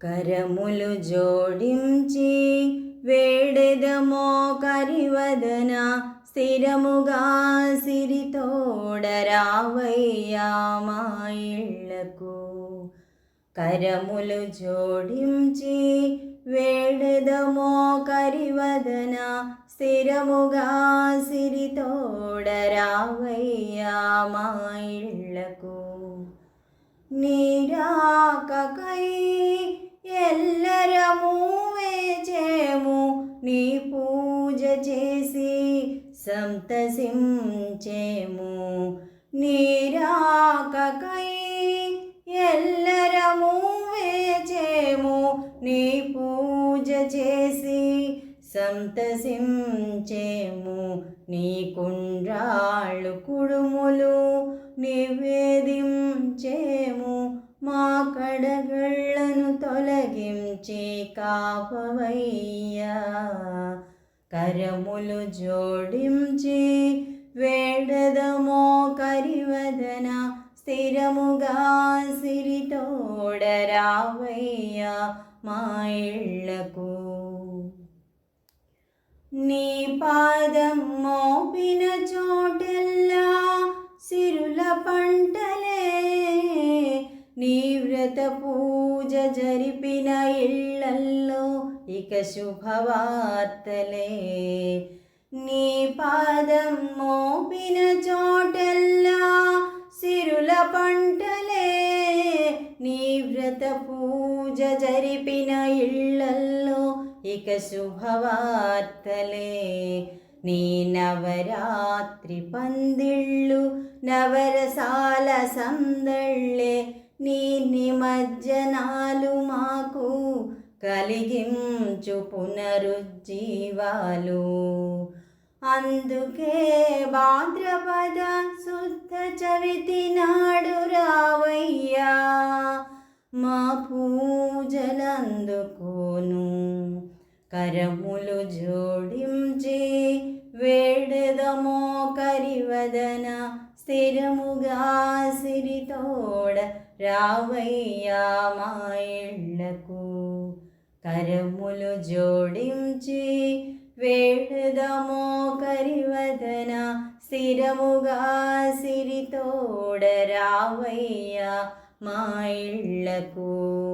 కరములు జోడించి వేడెదమో కరివదన స్థిరముగా సిరితోడరావయ్యా మా ఇళ్ళకు కరములు జోడించి వేడెదమో కరివదన స్థిరముగా సిరితోడరావయ్యా మా ఇళ్ళకు నీరాకకై నీ పూజ చేసి సంతసించేము. నీరాకకై ఎల్లరము వేచేము. నీ పూజ చేసి సంతసించేము. నీ కుండ్రాళ్ళు కుడుములు నివేదించేము. మా కడగళ్ళు తొలగించి కాపవయ్యా కరములు జోడించి వేడదమో కరివదన స్థిరముగా సిరితోడరావయ్యా మా ఇళ్ళకు నీ పాదం మోపిన చోటెల్లా సిరుల పంటలే నీ వ్రతపూ పూజ జరిపిన ఇళ్ళల్లో ఇక శుభవార్తలే. నీ పాదం మోపిన చోటెల్లా సిరుల పంటలే. నీ వ్రత పూజ జరిపిన ఇళ్ళల్లో ఇక శుభవార్తలే. నీ నవరాత్రి పందిళ్ళు నవరసాల సందళ్ళే. నీ నిమజ్జనాలు మాకు కలిగించు పునరుజ్జీవాలు. అందుకే భాద్రపద శుద్ధ చవితి నాడు రావయ్యా మా పూజలందుకోను. కరములు జోడించి వేడదమో కరివదన స్థిరముగా తోడ రావయ్యా మా ఇళ్ళకు. కరములు జోడించి వేడదమో కరివదన స్థిరముగా సిరితోడ రావయ్యా మా ఇళ్ళకు.